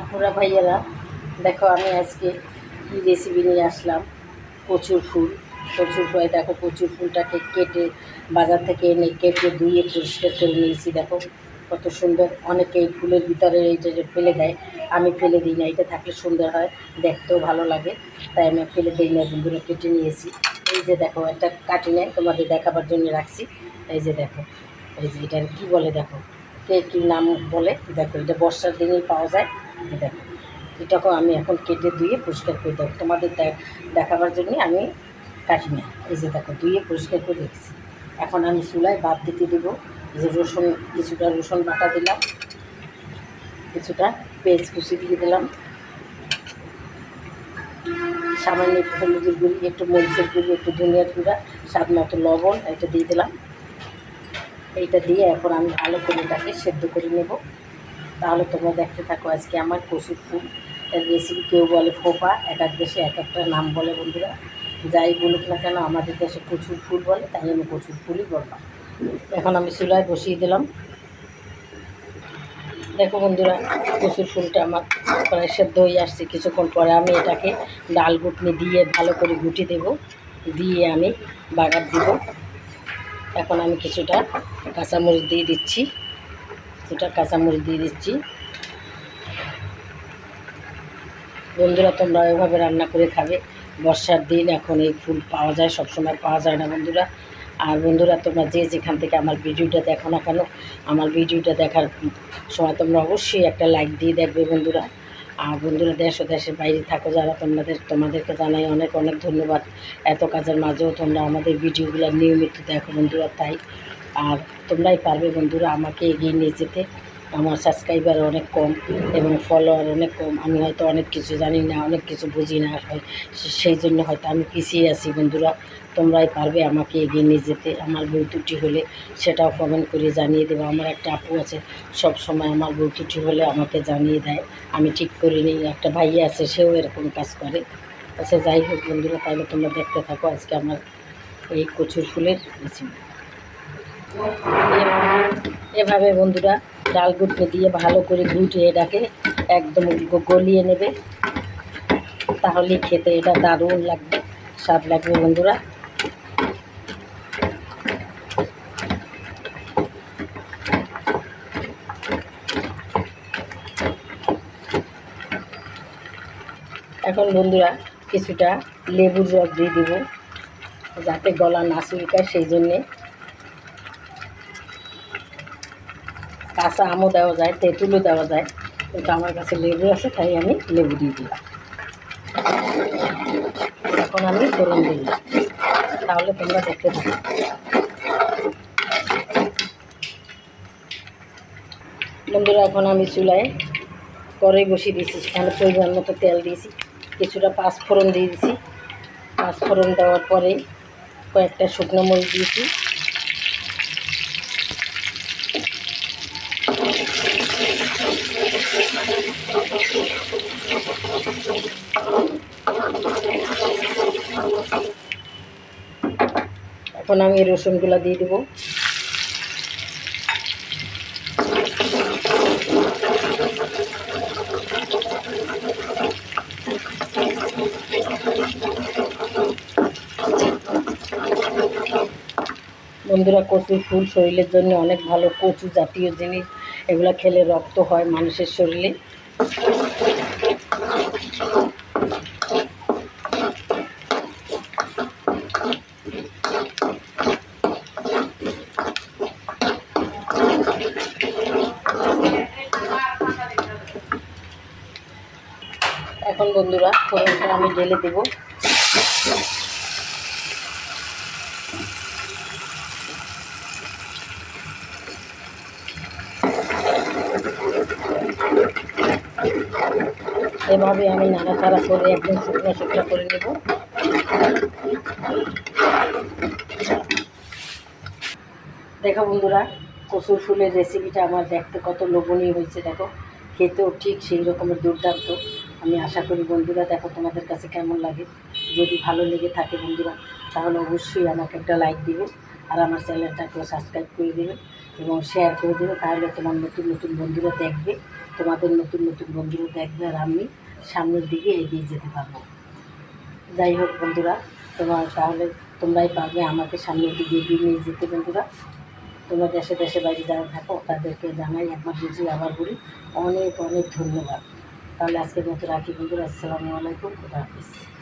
আপুরা ভাইয়ারা, দেখো আমি আজকে কী রেসিপি নিয়ে আসলাম। কচুর ফুল কচুর ফুল। দেখো কচুর ফুলটাকে কেটে বাজার থেকে এনে কেটে ধুয়ে পরিষ্কার করে নিয়েছি। দেখো, কত সুন্দর। অনেকে এই ফুলের ভিতরে এইটা যে ফেলে দেয়, আমি ফেলে দিই না। এটা থাকলে সুন্দর হয়, দেখতেও ভালো লাগে। তাই আমি ফেলে দিই না, বন্ধুরা, কেটে নিয়েছি। এই যে দেখো, একটা কাটি নেয় তোমাদের দেখাবার জন্য রাখছি। এই যে দেখো, এই যে এটার কী বলে দেখো? কে কী নাম বলে? দেখো, এটা বর্ষার দিনেই পাওয়া যায়। দেখো, এটাকেও আমি এখন কেটে ধুয়ে পরিষ্কার করে দেবো। তোমাদের দেখাবার জন্য আমি কাটি না এই যে দেখো, ধুয়ে পরিষ্কার করে রেখেছি। এখন আমি চুলায় বাদ দিতে দেবো। এই যে রসুন, কিছুটা রসুন বাটা দিলাম। কিছুটা পেঁয়াজ কুচি দিয়ে দিলাম। সামান্য একটু হলুদের গুঁড়ি, একটু মরিচের গুঁড়ি, একটু ধনিয়ার গুঁড়া, স্বাদ মতো লবণ, এটা দিয়ে দিলাম। এইটা দিয়ে এখন আমি ভালো করে এটাকে সেদ্ধ করে নেব। তাহলে তোমরা দেখতে থাকো আজকে আমার কচুর ফুল। রেসিপি কেউ বলে ফোপা, এক এক দেশে এক একটা নাম বলে বন্ধুরা। যাই বলুক না কেন, আমাদের দেশে কচুর ফুল বলে, তাই আমি কচুর ফুলই বললাম। এখন আমি চুলায় বসিয়ে দিলাম। দেখো বন্ধুরা, কচুর ফুলটা আমার প্রায় সেদ্ধ হয়ে আসছে। কিছুক্ষণ পরে আমি এটাকে ডাল গুটনি দিয়ে ভালো করে গুটি দেব। দিয়ে আমি বাগার দিব। এখন আমি কিছুটা কাঁচামরিচ দিয়ে দিচ্ছি। কিছুটা কাঁচামরিচ দিয়ে দিচ্ছি। বন্ধুরা, তোমরা এভাবে রান্না করে খাবে। বর্ষার দিন এখন এই ফুল পাওয়া যায় সব সময় পাওয়া যায় না বন্ধুরা। আর বন্ধুরা, তোমরা যে যেখান থেকে আমার ভিডিওটা দেখো না কেন, আমার ভিডিওটা দেখার সময় তোমরা অবশ্যই একটা লাইক দিয়ে দেখবে বন্ধুরা। আর বন্ধুরা, দেশ দেশের বাইরে থাকো যারা, তোমাদের, তোমাদেরকে জানাই অনেক অনেক ধন্যবাদ। এত কাজের মাঝেও তোমরা আমাদের ভিডিওগুলো নিয়মিত দেখো বন্ধুরা, তাই আর তোমরাই পারবে বন্ধুরা আমাকে এগিয়ে নিয়ে যেতে। আমার সাবস্ক্রাইবার অনেক কম এবং ফলোয়ার অনেক কম। আমি হয়তো অনেক কিছু জানি না, অনেক কিছু বুঝি না হয় সেই জন্য হয়তো আমি পিছিয়ে আছি বন্ধুরা। তোমরাই পারবে আমাকে এগিয়ে নিয়ে যেতে। আমার বই ত্রুটি হলে সেটাও কমেন্ট করে জানিয়ে দেবো। আমার একটা আপু আছে, সব সময় আমার বই ত্রুটি হলে আমাকে জানিয়ে দেয়। আমি ঠিক করে নিই। একটা ভাইয়া আছে, সেও এরকম কাজ করে। আচ্ছা যাই হোক বন্ধুরা, তাহলে তোমরা দেখতে থাকো আজকে আমার এই কচুর ফুলের এভাবে বন্ধুরা ডাল গুটকে দিয়ে ভালো করে গুটে এটাকে একদম গলিয়ে নেবে। তাহলে খেতে এটা দারুণ লাগবে, স্বাদ লাগবে বন্ধুরা। এখন বন্ধুরা কিছুটা লেবুর রস দিয়ে দেবো, যাতে গলা না চুলকায় সেই জন্যে কাঁচা আমও দেওয়া যায়, তেঁতুলও দেওয়া যায়। কিন্তু আমার কাছে লেবু আছে, তাই আমি লেবু দিয়ে দিলাম। এখন আমি ফোড়ন দিলাম। তাহলে তোমরা দেখতে থাকো বন্ধুরা, এখন আমি চুলায় কড়াই বসিয়ে দিয়েছি। সেখানে পরিমাণ মতো তেল দিয়েছি। কিছুটা পাঁচ ফোড়ন দিয়ে দিয়েছি। পাঁচ ফোড়ন দেওয়ার পরে কয়েকটা শুকনো মরিচ দিয়েছি। এখন আমি রসুনগুলো দিয়ে দেবো। বন্ধুরা কচু, ফুল শরীরের জন্য অনেক ভালো কচু জাতীয় জিনিস। এগুলো খেলে রক্ত হয় মানুষের শরীরে। এখন বন্ধুরা আমি ঢেলে দেবো। এভাবে আমি নাড়াচাড়া করে একদম শুকনো শুকনো করে নেব। দেখো বন্ধুরা, কচুর ফুলের রেসিপিটা আমার দেখতে কত লোভনীয় হয়েছে, দেখো। খেতেও ঠিক সেই রকমের দুর্দান্ত। আমি আশা করি বন্ধুরা, দেখো তোমাদের কাছে কেমন লাগে। যদি ভালো লেগে থাকে বন্ধুরা, তাহলে অবশ্যই আমাকে একটা লাইক দিবে আর আমার চ্যানেলটাকেও সাবস্ক্রাইব করে দেবে। এবং শেয়ার করে দেবে। তাহলে তোমার নতুন নতুন বন্ধুরা দেখবে, তোমাদের নতুন নতুন বন্ধুরা দেখবে আর আমি সামনের দিকে এগিয়ে যেতে পারব। যাই হোক বন্ধুরা, তোমার তাহলে তোমরাই পারবে আমাকে সামনের দিকে এগিয়ে নিয়ে যেতে বন্ধুরা। তোমরা দেশে দেশে বাইরে যারা থাকো, তাদেরকে জানাই একবার বুঝি আবার বলি। অনেক অনেক ধন্যবাদ। তাহলে আজকের মতো রাখি বন্ধুরা। আসসালামু আলাইকুম। খুদা হাফিজ।